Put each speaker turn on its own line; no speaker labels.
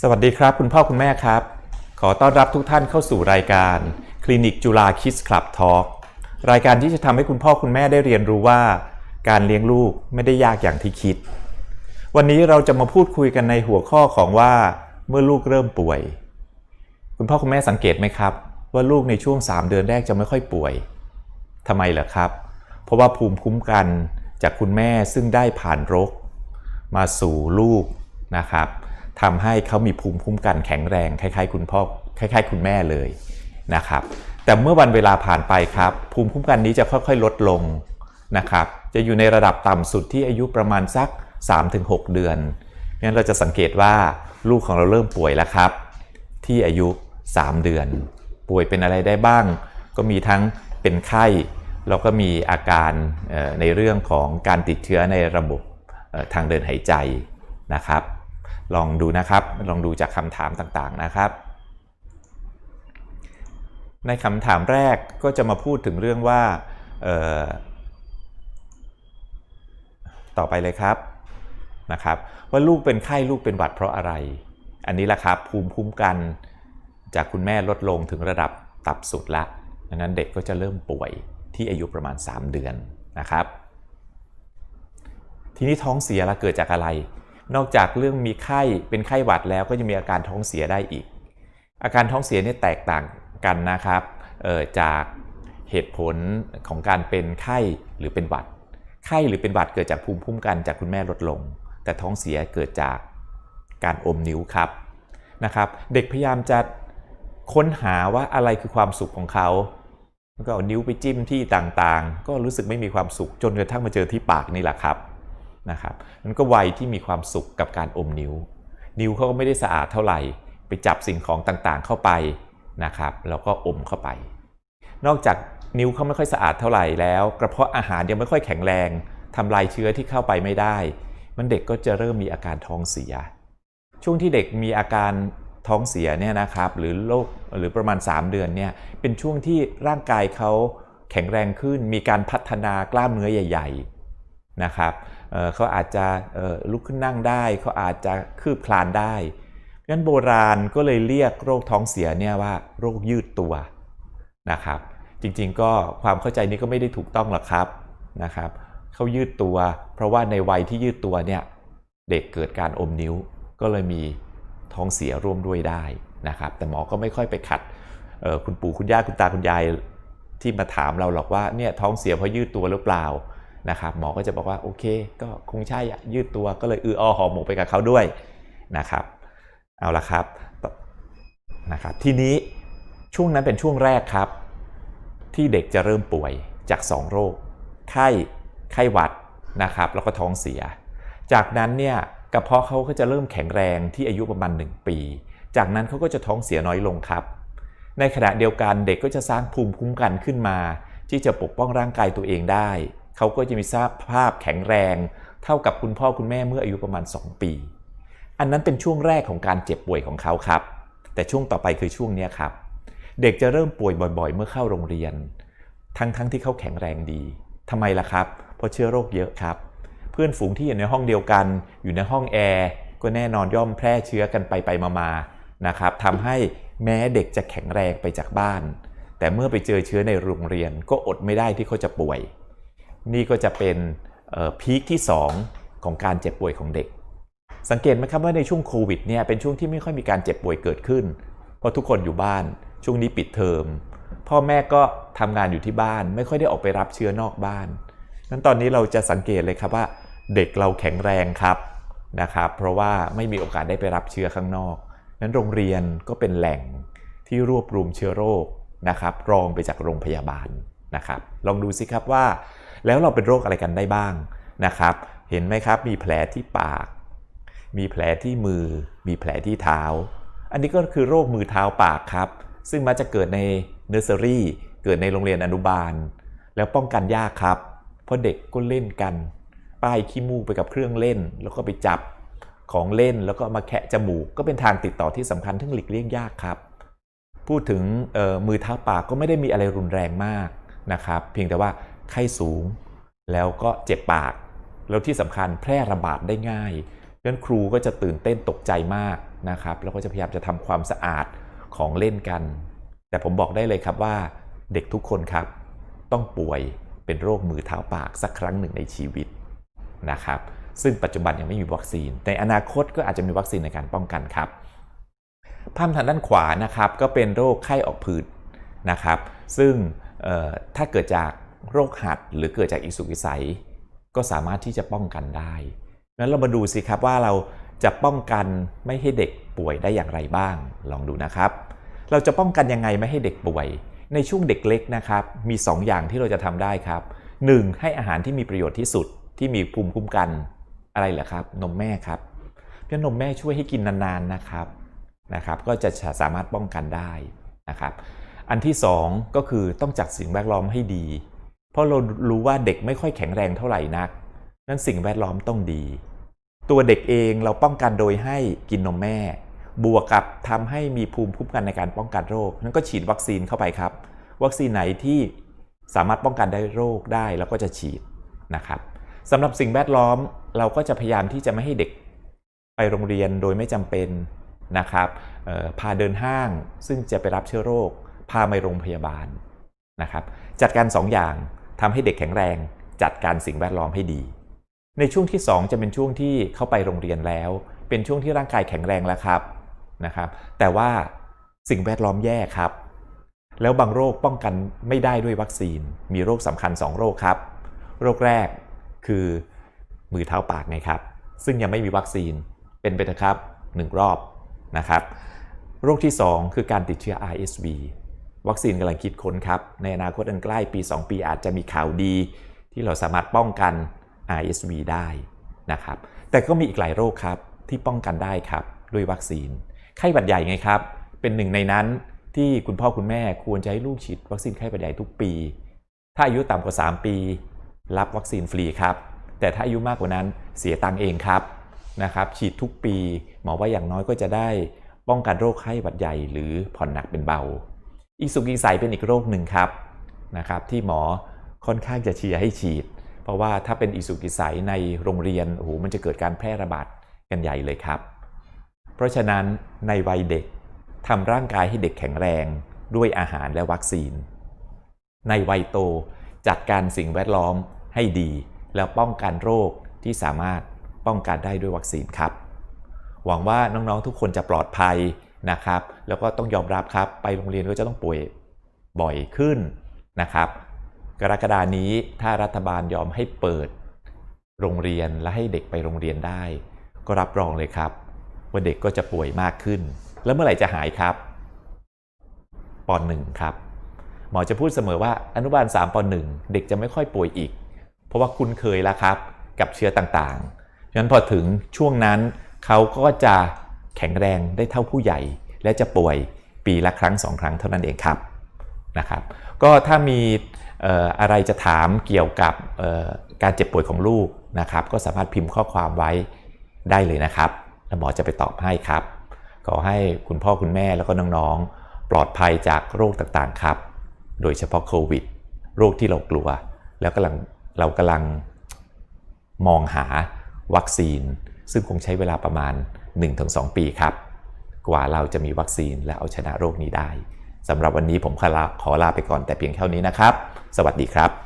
สวัสดีครับ คุณพ่อคุณแม่ครับ ขอต้อนรับทุกท่านเข้าสู่รายการคลินิกจุฬาคิสคลับทอล์กรายการที่จะทำให้คุณพ่อคุณแม่ได้เรียนรู้ว่า การเลี้ยงลูกไม่ได้ยากอย่างที่คิด วันนี้เราจะมาพูดคุยกันในหัวข้อของว่า เมื่อลูกเริ่มป่วย คุณพ่อคุณแม่สังเกตไหมครับ ว่าลูกในช่วง 3 เดือนแรกจะไม่ค่อยป่วยทำไมเหรอครับ เพราะว่าภูมิคุ้มกันจากคุณแม่ซึ่งได้ผ่านรก มาสู่ลูกนะครับ ทำให้เขามีภูมิคุ้มกันแข็งแรงคล้ายๆ คุณพ่อคล้าย ๆ คุณแม่เลยนะครับ แต่เมื่อวันเวลาผ่านไปครับ ภูมิคุ้มกันนี้จะค่อยๆ ลดลงนะครับ จะอยู่ในระดับต่ำสุดที่อายุประมาณสัก 3-6 เดือนงั้นเราจะสังเกตว่าลูกของเราเริ่มป่วยแล้วครับ ที่อายุ 3 เดือน ป่วยเป็นอะไรได้บ้าง ก็มีทั้งเป็นไข้แล้วก็มีอาการในเรื่องของการติดเชื้อในระบบทางเดินหายใจนะครับ ลองดูนะครับ ลองดูจากคำถามต่างๆนะครับ ในคำถามแรกก็จะมาพูดถึงเรื่องว่าต่อไปเลยครับนะครับว่าลูกเป็นไข้ลูกเป็นหวัดเพราะอะไร อันนี้แหละครับภูมิคุ้มกันจากคุณแม่ลดลงถึงระดับต่ำสุดละดังนั้นเด็กก็จะเริ่มป่วยที่อายุประมาณ 3 เดือนนะครับ ทีนี้ท้องเสียละเกิดจากอะไร นอกจากเรื่องมีไข้เป็นไข้หวัดแล้วก็จะมีอาการท้องเสียได้อีก อาการท้องเสียนี่แตกต่างกันนะครับจากเหตุผลของการเป็นไข้หรือเป็นหวัด ไข้หรือเป็นหวัดเกิดจากภูมิคุ้มกันจากคุณแม่ลดลง แต่ท้องเสียเกิดจากการอมนิ้วครับนะครับเด็กพยายามจะค้นหาว่าอะไรคือความสุขของเขาแล้วก็เอานิ้วไปจิ้มที่ต่างๆ ก็รู้สึกไม่มีความสุขจนกระทั่งมาเจอที่ปากนี่แหละครับ นะครับมันก็วัยที่มีความสุขกับการอมนิ้ว นิ้วเขาก็ไม่ได้สะอาดเท่าไหร่ ไปจับสิ่งของต่างๆเข้าไปนะครับแล้วก็อมเข้าไป นอกจากนิ้วเขาไม่ค่อยสะอาดเท่าไหร่แล้ว กระเพาะอาหารยังไม่ค่อยแข็งแรงทำลายเชื้อที่เข้าไปไม่ได้ มันเด็กก็จะเริ่มมีอาการท้องเสีย ช่วงที่เด็กมีอาการท้องเสียเนี่ยนะครับหรือโรคหรือประมาณ 3 เดือนเนี่ยเป็นช่วงที่ร่างกายเขาแข็งแรงขึ้น มีการพัฒนากล้ามเนื้อใหญ่ ๆนะครับ เขาอาจจะลุกขึ้นนั่งได้ เขาอาจจะคืบคลานได้งั้นโบราณก็เลยเรียกโรคท้องเสียเนี่ยว่าโรคยืดตัวนะครับ จริงๆก็ความเข้าใจนี้ก็ไม่ได้ถูกต้องหรอกครับนะครับเขายืดตัว เพราะว่าในวัยที่ยืดตัวเนี่ยเด็กเกิดการอมนิ้ว ก็เลยมีท้องเสียร่วมด้วยได้นะครับ แต่หมอก็ไม่ค่อยไปขัดคุณปู่คุณย่าคุณตาคุณยายที่มาถามเราหรอกว่าเนี่ยท้องเสียเพราะยืดตัวหรือเปล่า นะครับหมอก็จะบอกว่าโอเค ก็คงใช่อะยืดตัวก็เลยอืออหอหมกไปกับเขาด้วยนะครับ เอาละครับนะครับ ทีนี้ช่วงนั้นเป็นช่วงแรกครับ ที่เด็กจะเริ่มป่วยจาก 2 โรค ไข้ไข้หวัดนะครับ แล้วก็ท้องเสีย จากนั้นเนี่ยกระเพาะเขาก็จะเริ่มแข็งแรงที่อายุประมาณ 1 ปี จากนั้นเขาก็จะท้องเสียน้อยลงครับ ในขณะเดียวกันเด็กก็จะสร้างภูมิคุ้มกันขึ้นมา ที่จะปกป้องร่างกายตัวเองได้ เขาก็จะมีสภาพแข็งแรง เท่ากับคุณพ่อคุณแม่เมื่ออายุประมาณ 2 ปี อันนั้นเป็นช่วงแรกของการเจ็บป่วยของเขาครับ แต่ช่วงต่อไปคือช่วงนี้ครับ เด็กจะเริ่มป่วยบ่อย ๆ เมื่อเข้าโรงเรียน ทั้งๆทที่เขาแข็งแรงดีทำไมล่ะครับ เพราะเชื้อโรคเยอะครับ เพื่อนฝูงที่อยู่ในห้องเดียวกัน อยู่ในห้องแอร์ก็แน่นอนย่อมแพร่เชื้อกันไปไปมาๆนะครับทำให้แม้เด็กจะแข็งแรงไปจากบ้าน แต่เมื่อไปเจอเชื้อในโรงเรียนก็อดไม่ได้ที่เขาจะป่วย นี่ก็จะเป็นพีคที่ 2 ของการเจ็บป่วยของเด็ก สังเกตไหมครับว่าในช่วงโควิดเนี่ยเป็นช่วงที่ไม่ค่อยมีการเจ็บป่วยเกิดขึ้น เพราะทุกคนอยู่บ้านช่วงนี้ปิดเทอม พ่อแม่ก็ทำงานอยู่ที่บ้าน ไม่ค่อยได้ออกไปรับเชื้อนอกบ้านนั้นตอนนี้เราจะสังเกตเลยครับว่า เด็กเราแข็งแรงครับนะครับ เพราะว่าไม่มีโอกาสได้ไปรับเชื้อข้างนอก นั้นโรงเรียนก็เป็นแหล่งที่รวบรวมเชื้อโรคนะครับรองไปจากโรงพยาบาลนะครับ ลองดูสิครับว่า แล้วเราเป็นโรคอะไรกันได้บ้างนะครับ เห็นไหมครับมีแผลที่ปาก มีแผลที่มือ มีแผลที่เท้า อันนี้ก็คือโรคมือเท้าปากครับ ซึ่งมักจะเกิดในเนอร์เซอรี่เกิดในโรงเรียนอนุบาล แล้วป้องกันยากครับ เพราะเด็กก็เล่นกัน ป้ายขี้มูกไปกับเครื่องเล่น แล้วก็ไปจับของเล่นแล้วก็มาแคะจมูก ก็เป็นทางติดต่อที่สำคัญที่หลีกเลี่ยงยากครับ พูดถึงมือเท้าปากก็ไม่ได้มีอะไรรุนแรงมากนะครับ เพียงแต่ว่า ไข้สูง แล้วก็เจ็บปาก แล้วที่สำคัญแพร่ระบาดได้ง่ายดังนั้นครูก็จะตื่นเต้นตกใจมากนะครับ แล้วก็จะพยายามจะทำความสะอาดของเล่นกัน แต่ผมบอกได้เลยครับว่าเด็กทุกคนครับ ต้องป่วยเป็นโรคมือเท้าปากสักครั้งหนึ่งในชีวิตนะครับ ซึ่งปัจจุบันยังไม่มีวัคซีน ในอนาคตก็อาจจะมีวัคซีนในการป้องกันครับภาพทางด้านขวานะครับก็เป็นโรคไข้ออกผืดนะครับ ซึ่งถ้าเกิดจาก โรคหัดหรือเกิดจากอิสุกิสัย ก็สามารถที่จะป้องกันได้งั้นเรามาดูสิครับว่าเราจะป้องกันไม่ให้เด็กป่วยได้อย่างไรบ้าง ลองดูนะครับ เราจะป้องกันยังไงไม่ให้เด็กป่วย ในช่วงเด็กเล็กนะครับ มี 2 อย่างที่เราจะทำได้ครับ 1. ให้อาหารที่มีประโยชน์ที่สุดที่มีภูมิคุ้มกันอะไรเหรอครับ นมแม่ครับเพราะนมแม่ช่วยให้กินนานๆนะครับนะครับ ก็จะสามารถป้องกันได้นะครับ อันที่ 2 ก็คือต้องจัดสิ่งแวดล้อมให้ดี เพราะเรารู้ว่าเด็กไม่ค่อยแข็งแรงเท่าไหร่นัก นั้นสิ่งแวดล้อมต้องดี ตัวเด็กเองเราป้องกันโดยให้กินนมแม่ บวกกับทำให้มีภูมิคุ้มกันในการป้องกันโรค นั้นก็ฉีดวัคซีนเข้าไปครับ วัคซีนไหนที่สามารถป้องกันได้โรคได้เราก็จะฉีดนะครับสำหรับสิ่งแวดล้อมเราก็จะพยายามที่จะไม่ให้เด็กไปโรงเรียนโดยไม่จำเป็นนะครับพาเดินห้างซึ่งจะไปรับเชื้อโรค พาไปโรงพยาบาลนะครับ จัดการ2อย่าง ทำให้เด็กแข็งแรง จัดการสิ่งแวดล้อมให้ดี ในช่วงที่ 2 จะเป็นช่วงที่เข้าไปโรงเรียนแล้ว เป็นช่วงที่ร่างกายแข็งแรงแล้วครับนะครับ แต่ว่าสิ่งแวดล้อมแย่ครับ แล้วบางโรคป้องกันไม่ได้ด้วยวัคซีน มีโรคสำคัญ 2 โรคครับ โรคแรกคือมือเท้าปากไงครับ ซึ่งยังไม่มีวัคซีนเป็นไปเถอะครับ 1 รอบนะครับ โรคที่ 2 คือการติดเชื้อ RSV วัคซีนกำลังคิดค้นครับ ในอนาคตอันใกล้ปี 2 ปีอาจจะมีข่าวดี ที่เราสามารถป้องกัน RSV ได้นะครับ แต่ก็มีอีกหลายโรคครับที่ป้องกันได้ครับด้วยวัคซีน ไข้หวัดใหญ่ไงครับ เป็นหนึ่งในนั้นที่คุณพ่อคุณแม่ควรจะให้ลูกฉีดวัคซีนไข้หวัดใหญ่ทุกปี ถ้าอายุต่ำกว่า 3 ปี รับวัคซีนฟรีครับ แต่ถ้าอายุมากกว่านั้นเสียตังเองครับนะครับฉีดทุกปี หมอว่าอย่างน้อยก็จะได้ป้องกันโรคไข้หวัดใหญ่หรือผ่อนหนักเป็นเบา อีสุกอีใสเป็นอีกโรคหนึ่งครับนะครับ ที่หมอค่อนข้างจะเชียร์ให้ฉีด เพราะว่าถ้าเป็นอีสุกอีใสในโรงเรียนโอ้โหมันจะเกิดการแพร่ระบาดกันใหญ่เลยครับ เพราะฉะนั้นในวัยเด็กทำร่างกายให้เด็กแข็งแรงด้วยอาหารและวัคซีน ในวัยโตจัดการสิ่งแวดล้อมให้ดี แล้วป้องกันโรคที่สามารถป้องกันได้ด้วยวัคซีนครับ หวังว่าน้องๆทุกคนจะปลอดภัย นะครับ แล้วก็ต้องยอมรับครับไปโรงเรียนก็จะต้องป่วยบ่อยขึ้นนะครับ กรกฎานี้ถ้ารัฐบาลยอมให้เปิดโรงเรียนและให้เด็กไปโรงเรียนได้ ก็รับรองเลยครับ ว่าเด็กก็จะป่วยมากขึ้น แล้วเมื่อไหร่จะหายครับปหนึ่งครับ หมอจะพูดเสมอว่าอนุบาล3ป1เด็กจะไม่ค่อยป่วยอีก เพราะว่าคุ้นเคยแล้วครับ กับเชื้อต่างๆฉะนั้นพอถึงช่วงนั้นเขาก็จะ แข็งแรงได้เท่าผู้ใหญ่ และจะป่วยปีละครั้งสองครั้งเท่านั้นเองครับนะครับ ก็ถ้ามีอะไรจะถามเกี่ยวกับการเจ็บป่วยของลูกนะครับ ก็สามารถพิมพ์ข้อความไว้ได้เลยนะครับแล้วหมอจะไปตอบให้ครับ ขอให้คุณพ่อคุณแม่แล้วก็น้องๆ ปลอดภัยจากโรคต่างๆครับ โดยเฉพาะโควิด โรคที่เรากลัว แล้วกำลังเรากำลังมองหาวัคซีน ซึ่งคงใช้เวลาประมาณ 1-2 ปีครับ กว่าเราจะมีวัคซีนและเอาชนะโรคนี้ได้สำหรับวันนี้ผมขอลาขอลาไปก่อนแต่เพียงเท่านี้นะครับ สวัสดีครับ